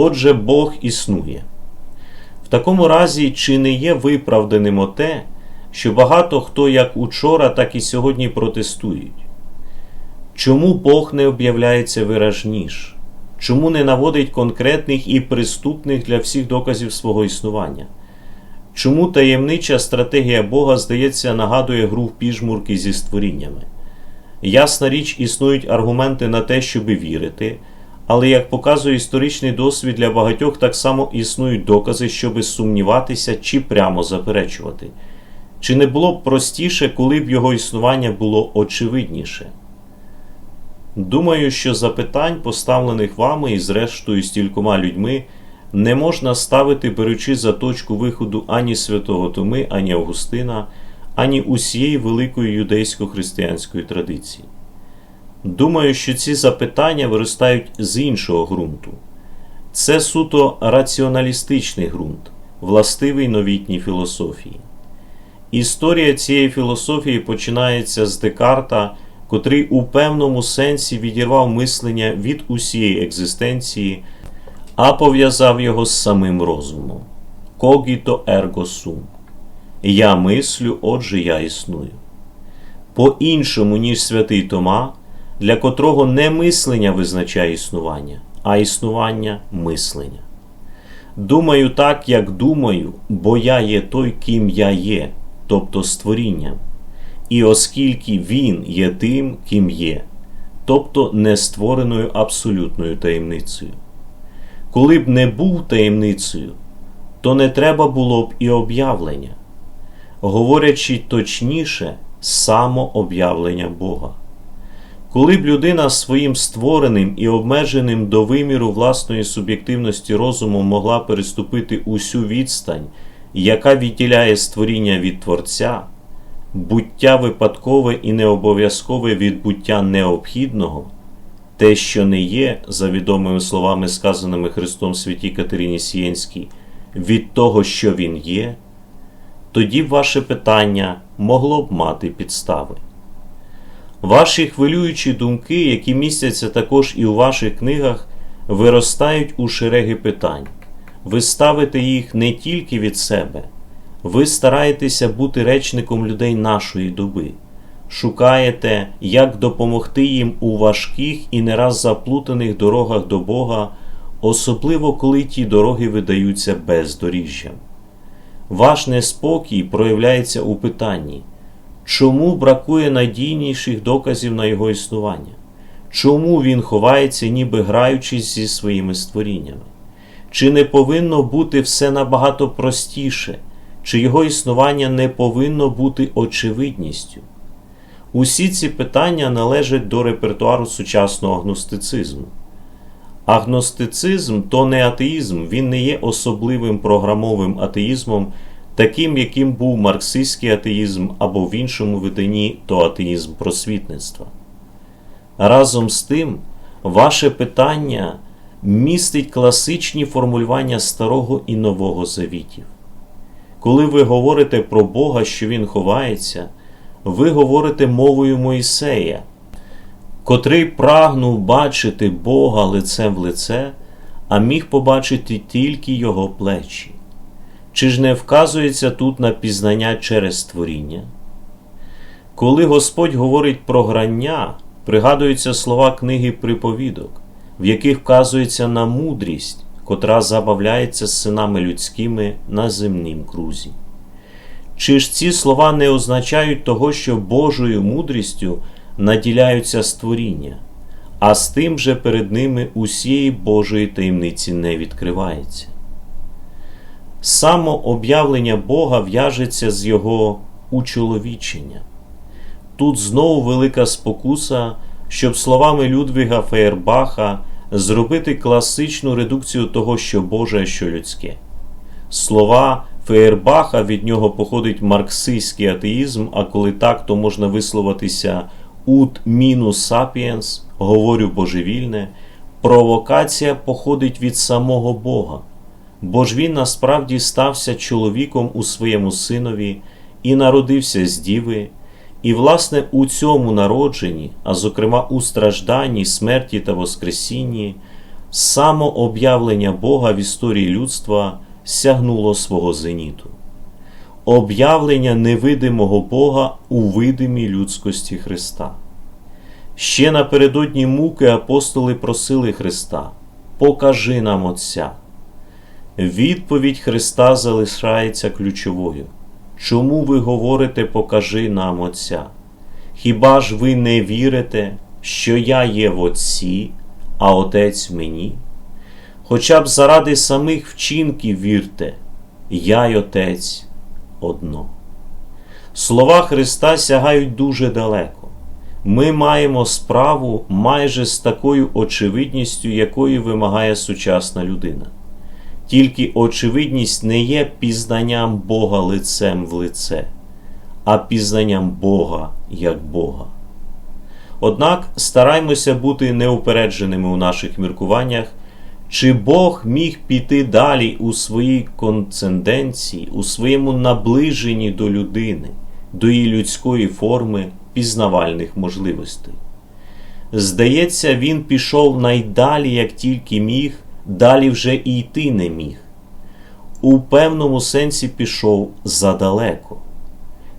Отже, Бог існує. В такому разі, чи не є виправданим оте, що багато хто як учора, так і сьогодні протестують? Чому Бог не об'являється виражніш? Чому не наводить конкретних і приступних для всіх доказів свого існування? Чому таємнича стратегія Бога, здається, нагадує гру в піжмурки зі створіннями? Ясна річ, існують аргументи на те, щоби вірити, але, як показує історичний досвід для багатьох, так само існують докази, щоби сумніватися чи прямо заперечувати. Чи не було б простіше, коли б його існування було очевидніше? Думаю, що запитань, поставлених вами і зрештою стількома людьми, не можна ставити, беручи за точку виходу ані святого Томи, ані Августина, ані усієї великої юдейсько-християнської традиції. Думаю, що ці запитання виростають з іншого ґрунту. Це суто раціоналістичний ґрунт, властивий новітній філософії. Історія цієї філософії починається з Декарта, котрий у певному сенсі відірвав мислення від усієї екзистенції, а пов'язав його з самим розумом. Когіто ерго сум. Я мислю, отже, я існую. По іншому, ніж святий Тома, для котрого не мислення визначає існування, а існування мислення. Думаю так, як думаю, бо я є той, ким я є, тобто створінням. І оскільки він є тим, ким є, тобто нествореною абсолютною таємницею. Коли б не був таємницею, то не треба було б і об'явлення, говорячи точніше, самооб'явлення Бога. Коли б людина своїм створеним і обмеженим до виміру власної суб'єктивності розумом могла переступити усю відстань, яка відділяє створіння від Творця, буття випадкове і необов'язкове від буття необхідного, те, що не є, за відомими словами, сказаними Христом святій Катерині Сієнській, від того, що Він є, тоді ваше питання могло б мати підстави. Ваші хвилюючі думки, які містяться також і у ваших книгах, виростають у шереги питань. Ви ставите їх не тільки від себе, ви стараєтеся бути речником людей нашої доби, шукаєте, як допомогти їм у важких і не раз заплутаних дорогах до Бога, особливо коли ті дороги видаються бездоріжжям. Ваш неспокій проявляється у питанні. Чому бракує надійніших доказів на його існування? Чому він ховається, ніби граючись зі своїми створіннями? Чи не повинно бути все набагато простіше, чи його існування не повинно бути очевидністю? Усі ці питання належать до репертуару сучасного агностицизму. Агностицизм то не атеїзм, він не є особливим програмовим атеїзмом таким, яким був марксистський атеїзм або в іншому виданні то атеїзм просвітництва. Разом з тим, ваше питання містить класичні формулювання старого і нового завітів. Коли ви говорите про Бога, що Він ховається, ви говорите мовою Моїсея, котрий прагнув бачити Бога лицем в лице, а міг побачити тільки Його плечі. Чи ж не вказується тут на пізнання через створіння? Коли Господь говорить про грання, пригадуються слова книги приповідок, в яких вказується на мудрість, котра забавляється з синами людськими на земнім крузі. Чи ж ці слова не означають того, що Божою мудрістю наділяються створіння, а з тим же перед ними усієї Божої таємниці не відкривається? Самооб'явлення Бога в'яжеться з Його учоловічення. Тут знову велика спокуса, щоб словами Людвіга Фейербаха зробити класичну редукцію того, що Боже, що людське. Слова Фейербаха від нього походить марксистський атеїзм, а коли так, то можна висловитися ut minus sapiens, говорю божевільне, провокація походить від самого Бога бо ж він насправді стався чоловіком у своєму синові і народився з діви, і, власне, у цьому народженні, а зокрема у стражданні, смерті та Воскресінні, самооб'явлення Бога в історії людства сягнуло свого зеніту. Об'явлення невидимого Бога у видимій людськості Христа. Ще напередодні муки апостоли просили Христа: Покажи нам Отця. Відповідь Христа залишається ключовою. Чому ви говорите Покажи нам Отця? Хіба ж ви не вірите, що я є в Отці, а Отець мені? Хоча б заради самих вчинків вірте, я й Отець одно. Слова Христа сягають дуже далеко. Ми маємо справу майже з такою очевидністю, якої вимагає сучасна людина. Тільки очевидність не є пізнанням Бога лицем в лице, а пізнанням Бога як Бога. Однак стараймося бути неупередженими у наших міркуваннях, чи Бог міг піти далі у своїй конценденції, у своєму наближенні до людини, до її людської форми пізнавальних можливостей. Здається, він пішов найдалі, як тільки міг, далі вже і йти не міг. У певному сенсі пішов задалеко.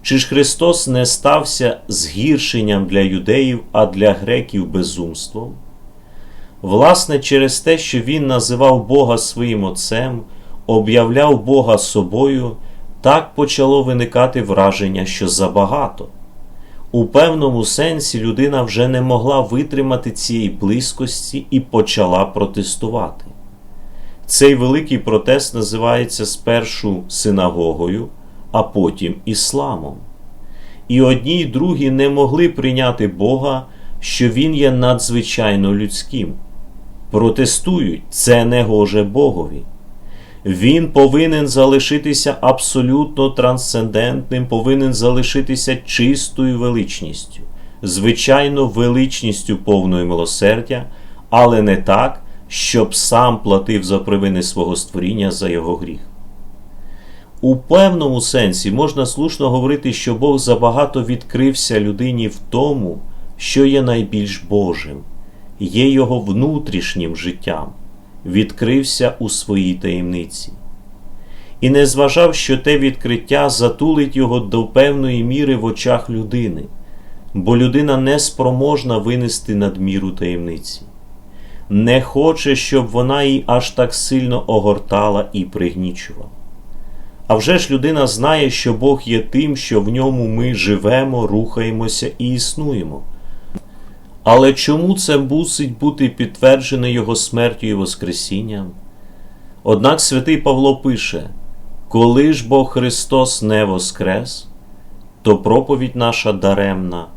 Чи ж Христос не стався згіршенням для юдеїв, а для греків безумством? Власне, через те, що Він називав Бога своїм Отцем, об'являв Бога собою, так почало виникати враження, що забагато. У певному сенсі людина вже не могла витримати цієї близькості і почала протестувати. Цей великий протест називається спершу синагогою, а потім ісламом. І одні й другі не могли прийняти Бога, що Він є надзвичайно людським. Протестують, це не гоже Богові. Він повинен залишитися абсолютно трансцендентним, повинен залишитися чистою величністю, звичайно, величністю повної милосердя, але не так, щоб сам платив за провини свого створіння за його гріх. У певному сенсі можна слушно говорити, що Бог забагато відкрився людині в тому, що є найбільш Божим, є його внутрішнім життям відкрився у своїй таємниці. І не зважав, що те відкриття затулить його до певної міри в очах людини, бо людина не спроможна винести надміру таємниці, не хоче, щоб вона її аж так сильно огортала і пригнічувала. А вже ж людина знає, що Бог є тим, що в ньому ми живемо, рухаємося і існуємо. Але чому це мусить бути підтверджене Його смертю і Воскресінням? Однак святий Павло пише: коли ж бо Христос не воскрес, то проповідь наша даремна,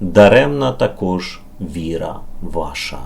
даремна також віра ваша.